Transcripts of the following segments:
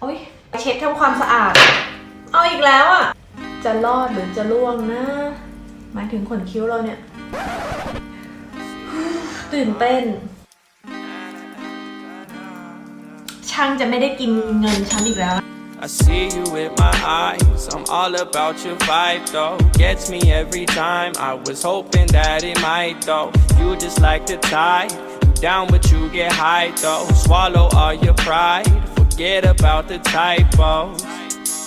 โอ๊ยเช็ดทำความสะอาด เอาอีกแล้วอะ จะรอดหรือจะล่วงนะ หมายถึงขนคิ้วเราเนี่ย ตื่นเต้น ช่างจะไม่ได้กินเงินฉันอีกแล้ว I see you with my eyes. I'm all about your vibe, though. Gets me every time. I was hoping that it might, though. You just like the tide. Down, but you get high, though. Swallow all your pride. Forget about the typos.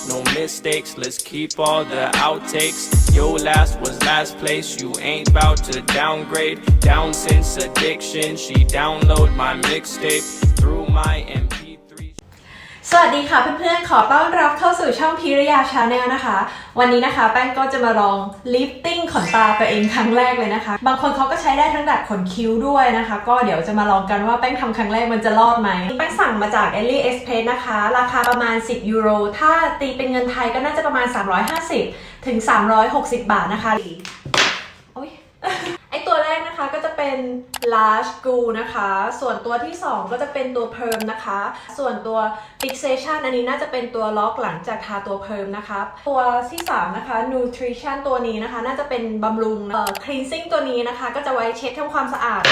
No mistakes, let's keep all the outtakes. Your last was last place, you ain't bout to downgrade. Down since addiction, she download my mixtape through my MP3. สวัสดีค่ะเพื่อนๆ ขอต้อนรับเข้าสู่ช่องพิริยาชาแนลนะคะ วันนี้นะคะแป้งก็จะมาลองลิฟติ้งขนตาตัวเองครั้งแรกเลยนะคะ บางคนเขาก็ใช้ได้ทั้งดัดขนคิ้วด้วยนะคะ ก็เดี๋ยวจะมาลองกันว่าแป้งทำครั้งแรกมันจะรอดไหมแป้งสั่งมาจาก a l i Express นะคะ ราคาประมาณ 10 ยูโร ถ้าตีเป็นเงินไทยก็น่าจะประมาณ 350 ถึง 360 บาทนะคะโอ๊ย ไอตัวแรกนะคะก็จะ เป็น large glue นะคะ ส่วนตัวที่ 2 ก็จะเป็นตัว perm นะคะ ส่วนตัว fixation อันนี้น่าจะเป็นตัวล็อกหลังจากทาตัว perm นะคะ ตัวที่ 3 นะคะ nutrition ตัวนี้นะคะ น่าจะเป็นบำรุงเอ่อ cleansing ตัวนี้นะคะ ก็จะไว้เช็ดทำความสะอาด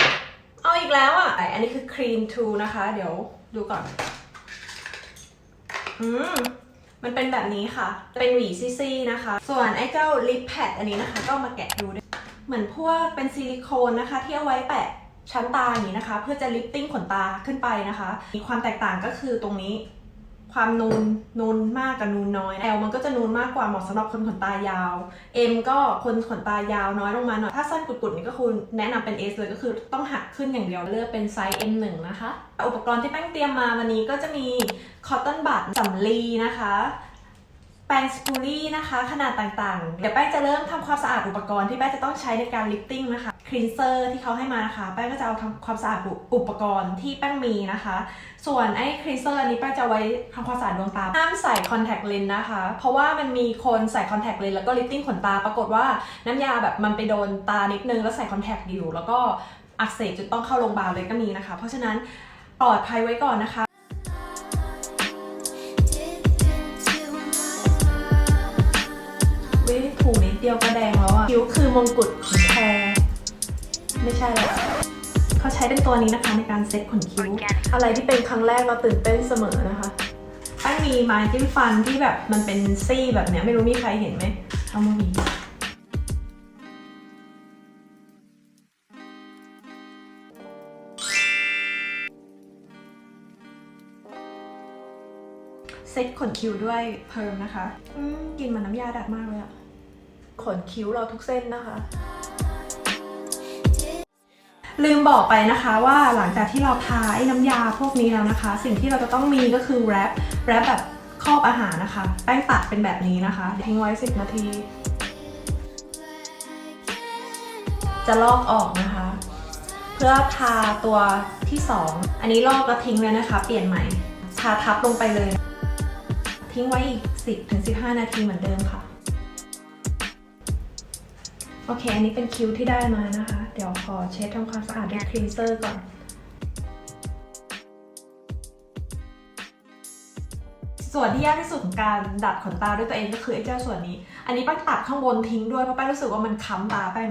เอาอีกแล้วอะ อันนี้คือ clean to นะคะ เดี๋ยวดูก่อน อืมมันเป็นแบบนี้ค่ะ เป็นหวีซี่ๆนะคะ ส่วนไอ้เจ้า lip pad อันนี้นะคะ ก็มาแกะดูด้วย เหมือนพวกเป็นซิลิโคนนะคะที่เอาไว้แปะชั้นตาอย่างนี้นะคะ เพื่อจะลิฟติ้งขนตาขึ้นไปนะคะ มีความแตกต่างก็คือตรงนี้ ความนูนนูนมากกับนูนน้อย L มันก็จะนูนมากกว่าเหมาะสำหรับคนขนตายาว M ก็คนขนตายาวน้อยลงมาหน่อย ถ้าสั้นกุดๆนี่ก็คือแนะนำเป็น S เลยก็คือต้องหักขึ้นอย่างเดียวเลือกเป็นไซส์ M1 นะคะ อุปกรณ์ที่แป้งเตรียมมาวันนี้ก็จะมีคอตตอนบัดสำลีนะคะ แปรงสปูรี่นะคะ ขนาดต่างๆ เดี๋ยวแป้งจะเริ่มทำความสะอาดอุปกรณ์ที่แป้งจะต้องใช้ในการลิฟติ้งนะคะคลีนเซอร์ที่เขาให้มานะคะ แป้งก็จะเอาทำความสะอาดอุปกรณ์ที่แป้งมีนะคะ ส่วนไอ้คลีนเซอร์อันนี้แป้งจะไว้ทำความสะอาดดวงตาห้ามใส่คอนแทคเลนส์นะคะ เพราะว่ามันมีคนใส่คอนแทคเลนส์แล้วก็ลิฟติ้งขนตา ปรากฏว่าน้ำยาแบบมันไปโดนตานิดนึงแล้วใส่คอนแทคอยู่แล้วก็อักเสบจนต้องเข้าโรงพยาบาลเลยก็มีนะคะ เพราะฉะนั้นปลอดภัยไว้ก่อนนะคะ ดเดียวก็แดงแล้วอะคิ้วคือมงกุฎของแพรไม่ใช่แล้วเขาใช้เป็นตัวนี้นะคะในการเซ็ตขนคิ้ว อะไรที่เป็นครั้งแรกเราตื่นเต้นเสมอนะคะแป้งมีไม้จิ้มฟันที่แบบมันเป็นซี่แบบเนี้ยไม่รู้มีใครเห็นไหมเอามาหวีเซ็ตขนคิ้วด้วยเพิ่มนะคะ อืมกลินเหมันน้ำยาดัดมากเลยอะ ขนคิ้วเราทุกเส้นนะคะ ลืมบอกไปนะคะว่าหลังจากที่เราทาไอ้น้ำยาพวกนี้แล้วนะคะ สิ่งที่เราจะต้องมีก็คือแรปแรปแบบครอบอาหารนะคะ แป้งตัดเป็นแบบนี้นะคะ ทิ้งไว้ 10 นาที จะลอกออกนะคะ เพื่อทาตัวที่ 2 อันนี้ลอกแล้วทิ้งเลยนะคะ เปลี่ยนใหม่ ทาทับลงไปเลย ทิ้งไว้อีก 10-15 นาทีเหมือนเดิมค่ะ โอเค อันนี้เป็นคิ้วที่ได้มานะคะ เดี๋ยวขอเช็ดทำความสะอาดด้วยคลีนเซอร์ก่อนส่วนที่ยากที่สุดของการดัดขนตาด้วยตัวเองก็คือไอ้เจ้าส่วนนี้ อันนี้ป้งตัดข้างบนทิ้งด้วยเพราะป้งรู้สึกว่ามันค้ำตาแป้ง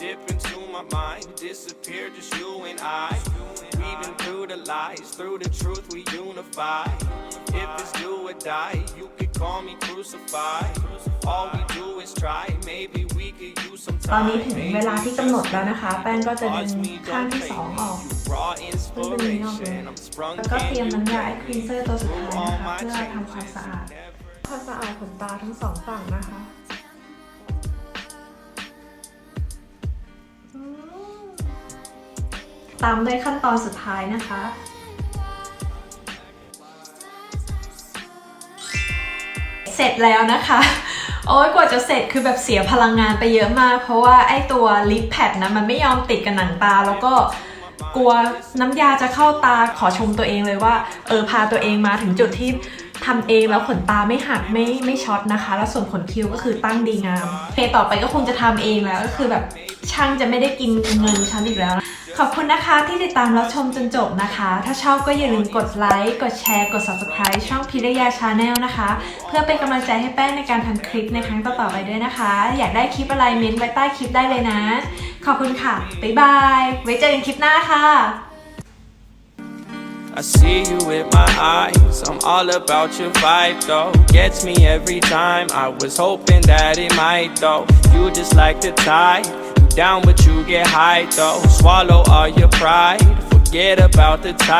Dip into my mind, disappear, just you and I. Weaving through the lies, through the truth we unify. If it's do or die, you could call me crucified. All we do is try, maybe we could use some ตอน time. นี้ถึงเวลาที่กำหนดแล้วนะคะ แป้งก็จะดึงข้างที่สองออก Raw เพิ่งดึงนี้ออกเลย inspiration, I'm sprung แล้วก็เตรียมน้ำยาไอ้คลีนเซอร์ตัวสุดท้าย all นะคะ my เพื่อทำความ changes. สะอาดความสะอาดขนตาทั้งสองฝั่งนะคะอืมตามด้วยขั้นตอนสุดท้ายนะคะ เสร็จแล้วนะคะ โอ้ยกว่าจะเสร็จคือแบบเสียพลังงานไปเยอะมาก เพราะว่าไอ้ตัวลิปแพดนะมันไม่ยอมติดกับหนังตาแล้วก็กลัวน้ำยาจะเข้าตาขอชมตัวเองเลยว่า เออพาตัวเองมาถึงจุดที่ทำเองแล้วขนตาไม่หักไม่ไม่ช็อตนะคะ แล้วส่วนขนคิ้วก็คือตั้งดีงามเคต่อไปก็คงจะทำเองแล้วก็คือแบบช่างจะไม่ได้กินเงินฉันอีกแล้ว ขอบคุณนะคะที่ติดตามรับชมจนจบนะคะ ถ้าชอบก็อย่าลืมกดไลค์ กดแชร์ กด subscribe ช่องพิรยาชาแนลนะคะ เพื่อเป็นกำลังใจให้แป้งในการทำคลิปในครั้งต่อๆไปด้วยนะคะ อยากได้คลิปอะไรเม้นไว้ใต้คลิปได้เลยนะ ขอบคุณค่ะ บ๊ายบาย ไว้เจอกันคลิปหน้าค่ะ I see you with my eyes. I'm all about your vibe, though. Gets me every time. I was hoping that it might, though. You just like the tide. Down, but you get high, though. Swallow all your pride. Forget about the tide.